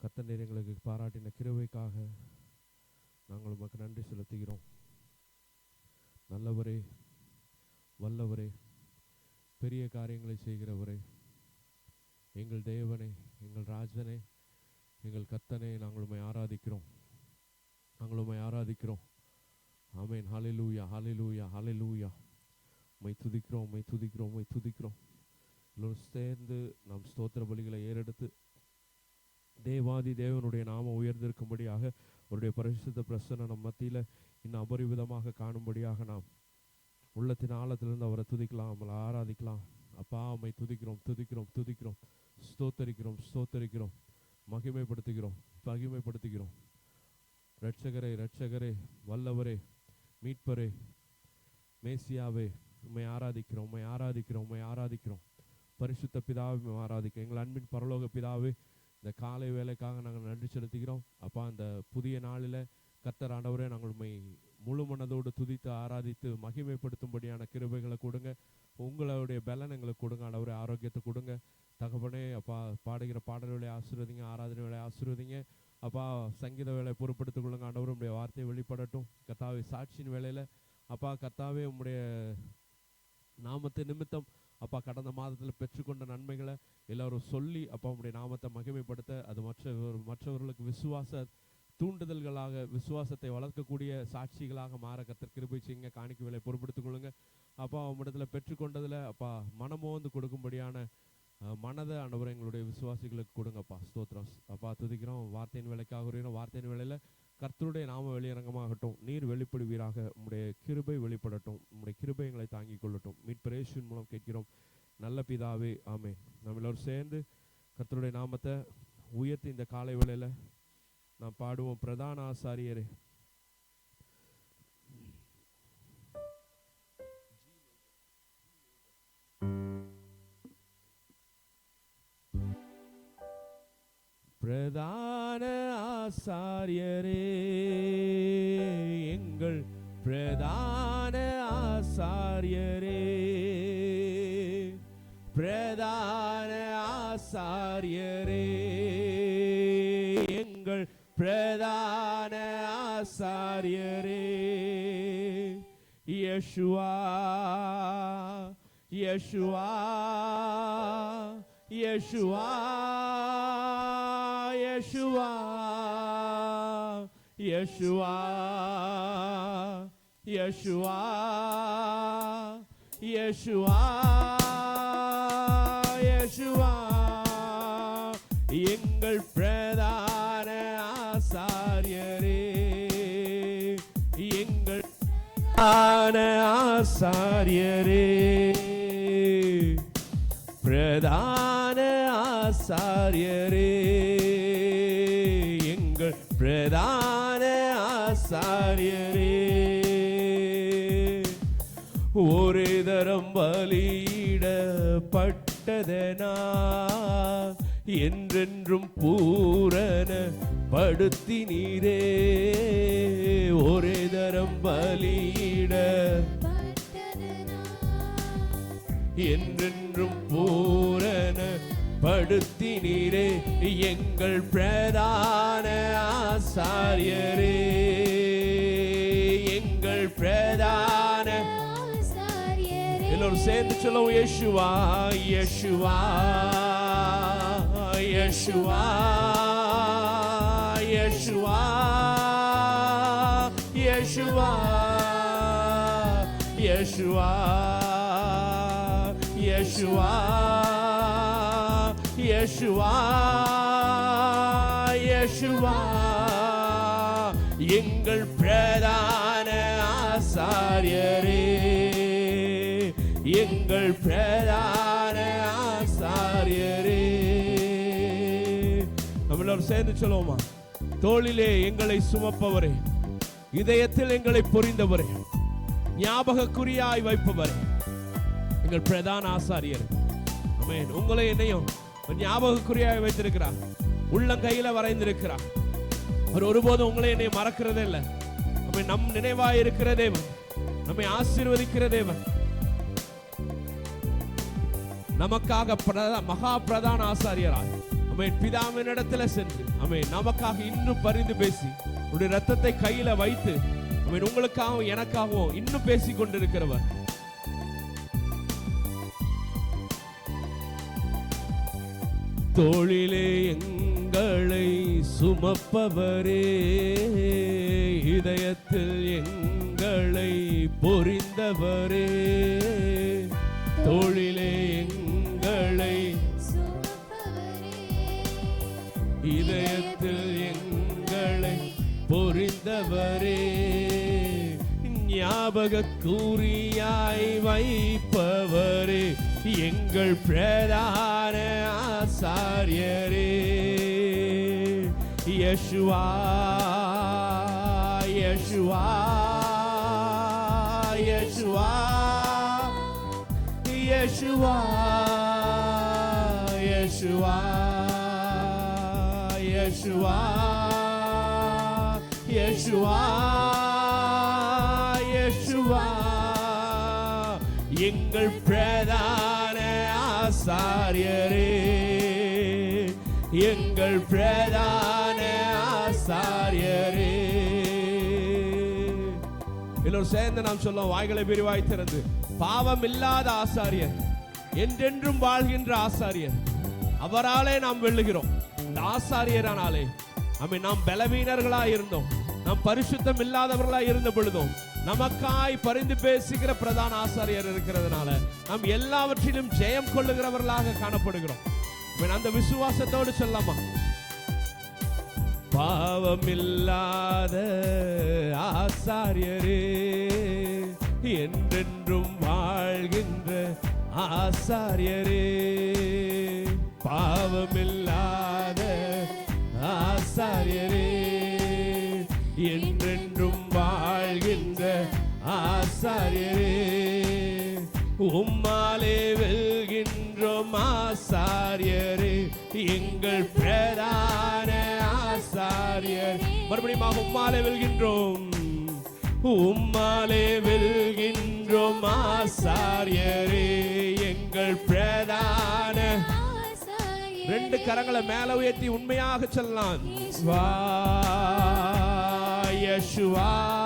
கத்தநீர் எங்களுக்கு பாராட்டின கிருவைக்காக நாங்கள் உமக்கு நன்றி செலுத்துகிறோம். நல்லவரே வல்லவரே பெரிய காரியங்களை செய்கிறவரே எங்கள் தேவனே எங்கள் ராஜனே எங்கள் கத்தனை நாங்கள் உம்மை ஆராதிக்கிறோம். நாங்கள் உண்மை ஆராதிக்கிறோம். ஆமேன். ஹாலிலூயா ஹாலிலூயா ஹாலிலூயா மை துதிக்கிறோம் மை துதிக்கிறோம் மை துதிக்கிறோம். எல்லோரும் சேர்ந்து நாம் ஸ்தோத்திர பலிகளை ஏறெடுத்து தேவாதி தேவனுடைய நாமம் உயர்ந்திருக்கும்படியாக அவருடைய பரிசுத்த பிரசன்ன நம் மத்தியில் இன்னும் அபரிவிதமாக காணும்படியாக நாம் உள்ளத்தின் ஆழத்திலிருந்து அவரை துதிக்கலாம் அவளை ஆராதிக்கலாம். அப்பா அம்மை துதிக்கிறோம் துதிக்கிறோம் துதிக்கிறோம். ஸ்தோத்தரிக்கிறோம் ஸ்தோத்தரிக்கிறோம். மகிமைப்படுத்துகிறோம் மகிமைப்படுத்துகிறோம். ரட்சகரே ரட்சகரே வல்லவரே மீட்பரே மேசியாவே உம்மை ஆராதிக்கிறோம் உம்மை ஆராதிக்கிறோம் உம்மை ஆராதிக்கிறோம். பரிசுத்த பிதாவை ஆராதிக்கிறோம். எங்கள் அன்பின் பரலோக பிதாவே இந்த காலை வேலைக்காக நாங்கள் நன்றி செலுத்துகிறோம். அப்பா அந்த புதிய நாளில் கத்தர் ஆண்டவரே நாங்கள் உண்மை முழு மனதோடு துதித்து ஆராதித்து மகிமைப்படுத்தும்படியான கிருபைகளை கொடுங்க. உங்களுடைய பலன் எங்களுக்கு கொடுங்க ஆண்டவரே ஆரோக்கியத்தை கொடுங்க. தகப்பனே அப்பா பாடுகிற பாடல்களை ஆசீர்வதிங்க ஆராதனை வேலை ஆசிர்வதிங்க. அப்பா சங்கீத வேலை பொறுப்படுத்திக் கொள்ளுங்க ஆண்டவர் உடைய வார்த்தையை வெளிப்படட்டும். கத்தாவை சாட்சியின் வேலையில் அப்பா கத்தாவே உங்களுடைய நாமத்து நிமித்தம் அப்பா கடந்த மாதத்தில் பெற்றுக்கொண்ட நன்மைகளை எல்லாரும் சொல்லி அப்பா உம்முடைய நாமத்தை மகிமைப்படுத்த அது மற்ற மற்றவர்களுக்கு விசுவாச தூண்டுதல்களாக விசுவாசத்தை வளர்க்கக்கூடிய சாட்சிகளாக மாற கத்தர் கிருபை செய்யுங்க காணிக்க விலை பொறுப்படுத்திக் கொள்ளுங்க. அப்பா உம்மிடத்துல பெற்றுக்கொண்டதுல அப்பா மனமோந்து கொடுக்கும்படியான மனதை ஆண்டவரே எங்களுடைய விசுவாசிகளுக்கு கொடுங்கப்பா. ஸ்தோத்திரம். அப்பா துதிக்கிறோம். வார்த்தையின் வேலைக்காக வார்த்தையின் வேலையில கர்த்தருடைய நாம வெளியரங்கமாகட்டும். நீர் வெளிப்படுவீராக. உம்முடைய கிருபை வெளிப்படட்டும். உம்முடைய கிருபை எங்களை தாங்கிக் கொள்ளட்டும். மீட்பிரேஷன் மூலம் கேட்கிறோம். நல்ல பிதாவே ஆமே நம்ம எல்லோரும் சேர்ந்து கர்த்தருடைய நாமத்தை உயர்த்தி இந்த காலை வேளையில் நாம் பாடுவோம். பிரதான ஆசாரியரே. பிரதான ஆசாரியரே எங்கள் பிரதான ஆசாரியரே. பிரதான ஆசாரியரே எங்கள் பிரதான ஆசாரியரே. யேசுவா யேசுவா யேசுவா யேசுவா. யேசுவா யேசுவா யேசுவா யேசுவா எங்கள் பிரதான ஆசாரியரே எங்கள் பிரதான ஆசாரியரே. பிரதான ஆசாரியரே எங்கள் பிரதான ஆசாரியரே ஒரு தரம் பலியிடப்பட்டதனா? என்றென்றும் பூரண படுத்தினீரே. ஒரு தரம் பலியிட என்றென்றும் பூரண படுத்தினீரே. எங்கள் பிரதான ஆசாரியரே. எல்லோரும் சேர்ந்து சொல்லுவோம் யேசுவா யேசுவா யேசுவா யேசுவா யேசுவா யேசுவா யேசுவா யேசுவா யேசுவா எங்கள் பிரதான ஆசாரியரே. எங்கள் ஆசாரியரே. நம்ம சேர்ந்து சொல்லுவோமா? தோளிலே எங்களை சுமப்பவரே இதயத்தில் எங்களை புரிந்தவரே ஞாபகக்குறியாய் வைப்பவரே. எங்கள் பிரதான ஆசாரியர். ஆமென். உங்களை என்னையும் ஞாபகக்குறியாய் வைத்திருக்கிறார். உள்ளங்கையில வரைந்திருக்கிறார். அவர் ஒருபோதும் உங்களை என்னை மறக்கிறதே இல்லை. நம்ம நம் நினைவாய் இருக்கிற தேவன். நம்மை ஆசீர்வதிக்கிற தேவன். நமக்காக மகா பிரதான ஆசாரியராய். அமேன் பிதாவின் இடத்துல சென்று அமேன் நமக்காக இன்னும் பரிந்து பேசி உடைய ரத்தத்தை கையில வைத்து அமேன் உங்களுக்காகவும் எனக்காகவும் இன்னும் பேசி கொண்டிருக்கிறவர். தோளிலே எங்களை சுமப்பவரே இதயத்தில் எங்களை பொறிந்தவரே. தோளிலே எங்களை ஞாபகக்கூறியாய் வைப்பவரே எங்கள் பிரதான ஆசாரியரே. யசுவா யசுவா யசுவா யசுவா யசுவா யசுவா யசுவா. எங்கள் பிரதான ஆசாரியரே. எங்கள் பிரதான ஆசாரியரே. எல்லோரும் சேர்ந்து நாம் சொல்லுவோம் வாய்களை விரிவாய் திறந்து. பாவம் இல்லாத ஆசாரியர் என்றென்றும் வாழ்கின்ற ஆசாரியர். அவராலே நாம் வெல்லுகிறோம். இந்த ஆசாரியரானாலே. அமை நாம் பலவீனர்களா இருந்தோம். நாம் பரிசுத்தம் இல்லாதவர்களா இருந்த பொழுதும் நமக்காய் பரிந்து பேசுகிற பிரதான ஆசாரியர் இருக்கிறதுனால நாம் எல்லாவற்றிலும் ஜெயம் கொள்ளுகிறவர்களாக காணப்படுகிறோம். அந்த விசுவாசத்தோடு சொல்லாமா பாவமில்லாத ஆசாரியரே என்றென்றும் வாழ்கின்ற ஆசாரியரே. உம்மாலே வெல்கின்றோம் ஆசாரியரே. எங்கள் பிரதான ஆசாரியர். மறுபடியும் உம்மாலே வெல்கின்றோம். உம்மாலே வெல்கின்றோம் ஆசாரியரே. எங்கள் பிரதான ரெண்டு கரங்களை மேல உயர்த்தி உண்மையாக சொல்லலாம். வா யேசுவா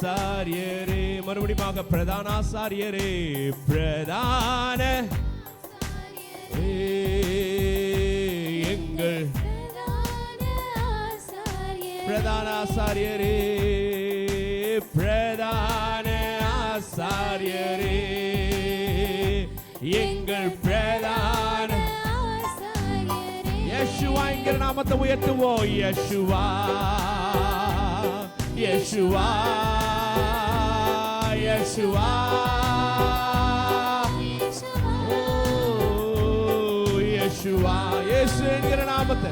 ஆசாரியரே. மறுபடியும் பிரதான ஆசாரியரே. பிரதான எங்கள் பிரதான ஆசாரியரே. பிரதான ஆசாரியரே. எங்கள் பிரதான யேசுவா என்கிற நாமத்தை உயர்த்துவோம். யேசுவா யேசுவா. யேசுவா ஓ, இயேசு என்கிற நாமத்தை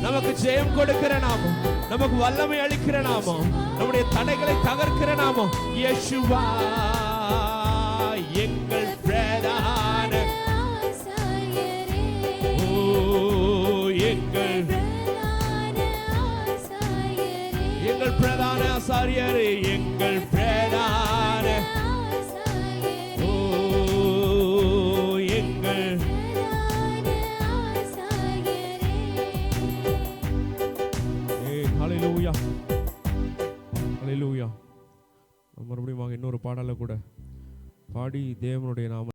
நமக்கு ஜெயம் கொடுக்கிற நாமம் நமக்கு வல்லமை அளிக்கிற நாமம் நம்முடைய தடைகளை தகர்க்கிற நாமம் யேசுவா எங்கள் பிரதான. எங்கள் எங்கள் பிரதான ஆசாரியரே. பாடலை கூட பாடி தேவனுடைய நாம